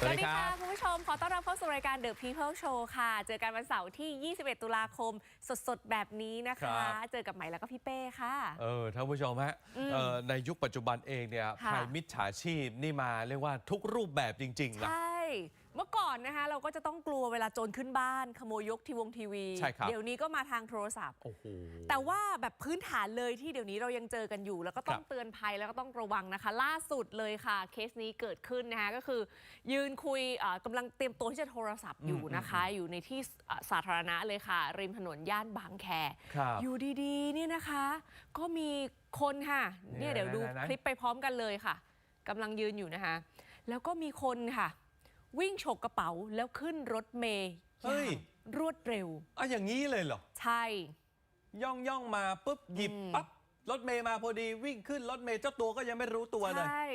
สวัสดีค่ะคุณผู้ชม ขอต้อนรับเข้าสู่รายการ The People Show ค่ะ เจอกันวันเสาร์ที่ 21 ตุลาคม สดๆ แบบนี้นะครัคะบเจอกับใหม่แล้วก็พี่เป้ค่ะ เออท่านผู้ชมฮะเอ่อในยุคปัจจุบันเองเนี่ยค่ะภัยมิจฉาชีพนี่มาเรียกว่าทุกรูปแบบจริงๆนะใช่ เมื่อก่อนนะคะ เราก็จะต้องกลัวเวลาโจรขึ้นบ้าน ขโมยยกทีวงทีวี ใช่ครับ เดี๋ยวนี้ก็มาทางโทรศัพท์ โอ้โห แต่ว่าแบบพื้นฐานเลยที่เดี๋ยวนี้เรายังเจอกันอยู่ แล้วก็ต้องครับ เตือนภัยแล้วก็ต้องระวังนะคะ ล่าสุดเลยค่ะเคสนี้เกิดขึ้นนะคะก็คือ ยืนคุยอ่ากำลังเตรียมตัวที่จะโทรศัพท์อยู่นะคะ อยู่ในที่อ่าสาธารณะเลยค่ะ ริมถนนย่านบางแค ครับอยู่ดีๆเนี่ยนะคะ ก็มีคนค่ะเนี่ยเนี่ยเดี๋ยวดูไหนๆๆ คลิปไปพร้อมกันเลยค่ะกำลังยืนอยู่นะคะ แล้วก็มีคนค่ะ วิ่งฉกกระเป๋าแล้วขึ้นรถเมย์อเฮ้ย ย่างรวดเร็ว อะอย่างนี้เลยเหรอ ใช่ ย่องย่องมาปุ๊บหยิบปั๊บรถเมย์มาพอดีวิ่งขึ้นรถเมย์เจ้าตัวก็ยังไม่รู้ตัวเลย ใช่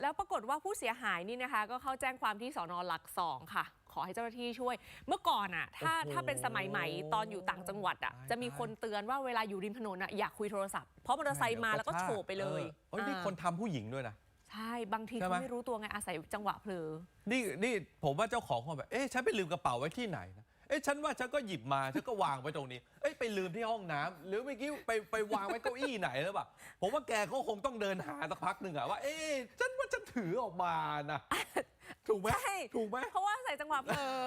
แล้วปรากฏว่าผู้เสียหายนี่นะคะ ก็เข้าแจ้งความที่สอนอหลักสองค่ะ ขอให้เจ้าหน้าที่ช่วย เมื่อก่อนอะถ้าโอ้โหถ้าเป็นสมัยใหม่ตอนอยู่ต่างจังหวัดอะตาย จะมีคนเตือนว่าเวลาอยู่ริมถนนอะอยากคุยโทรศัพท์เพราะมอเตอร์ไซค์มาแล้วก็โฉบไปเลยออโอ้ยนี่อ่าคนทำผู้หญิงด้วยนะ ใช่ บางทีใช่ไหมเขาไม่รู้ตัวไงอาศัยจังหวะเผลอ นี่นี่ผมว่าเจ้าของเขาแบบ เอ๊ะฉันไปลืมกระเป๋าไว้ที่ไหนนะเอ๊ะฉันว่าฉันก็หยิบมา ฉันก็วางไว้ตรงนี้ เอ้ยไปลืมที่ห้องน้ำหรือเมื่อกี้ไปไปวางไว้เก้าอี้ไหนหรือเปล่าผมว่าแกก็คงต้องเดินหาสักพักหนึ่งอะว่า เอ๊ะฉันว่าฉันถือออกมานะถูกไหมใช่ ถูกไหม เพราะว่าใส่จังหวะเผลอ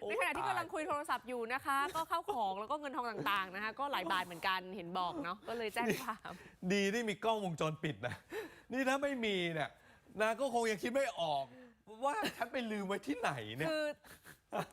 โอ้ในขณะที่ตาย กำลังคุยโทรศัพท์อยู่นะคะ ก็เข้าของแล้วก็เงินทองต่างๆนะคะ ก็หลายบาทเหมือนกันเห็นบอกเนาะก็เลยแจ้งความ ดีที่มีกล้องวงจรปิดนะ นี่ถ้าไม่มีเนี่ยนะก็คงยังคิดไม่ออกว่าฉันไปลืมไว้ที่ไหนเนี่ย คือ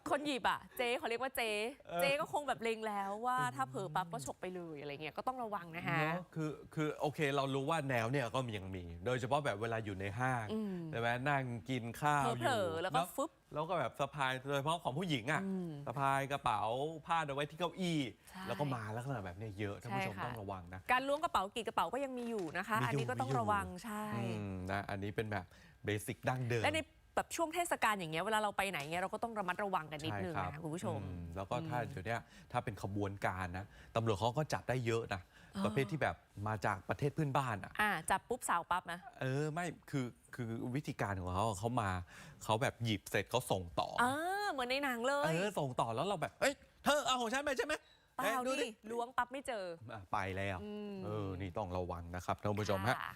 คนหยิบอะเจ๊เขาเรียกว่าเจ๊เออเจ๊ก็คงแบบเลงแล้วว่าถ้าเผลอปั๊บก็ฉกไปเลยอะไรเงี้ยก็ต้องระวังนะคะ เนอะคือคือโอเคเรารู้ว่าแนวเนี่ยก็มียังมี โดยเฉพาะแบบเวลาอยู่ในห้างใช่ไหมนั่งกินข้าวอเผลยู่อๆแล้วก็ฟึบแล้วก็แบบสะพายโดยเฉพาะของผู้หญิงอะสะพายกระเป๋าผ้าเอาไว้ที่เก้าอี้ ใช่แล้วก็มาลักษณะแบบเนี้ยเยอะท่านผู้ชมใช่ค่ะ ต้องระวังนะ การล้วงกระเป๋ากี่กระเป๋าก็ยังมีอยู่นะคะ มีอยู่อันนี้ก็ต้องมีอยู่ ระวังใช่ อืมนะอันนี้เป็นแบบเบสิกดั้งเดิม และใน แบบช่วงเทศกาลอย่างเงี้ยเวลาเราไปไหนเงี้ยเราก็ต้องระมัดระวังกันนิดนึงใช่รับนะคะคุณผู้ชม อืแล้วก็ถ้าเดี๋ยวเนี้ยถ้าเป็นขบวนการนะตำรวจเขาก็จับได้เยอะนะประเภทที่แบบมาจากประเทศเพื่อนบ้านอะ อ่าจับปุ๊บสาวปั๊บนะ เออไม่คือคือวิธีการของเขาเขามาเขาแบบหยิบเสร็จเขาส่งต่ออ่าเหมือนในหนังเลเอยอส่งต่อแล้วเราแบบเอ้ยเธอเอาของฉันไปใช่ไหมเปล่าอ๊ะดูดิล้วงปั๊บไม่เจอ อะไปแล้วอืม เออนี่ต้องระวังนะครับท่านผู้ชมฮะ ค่ะ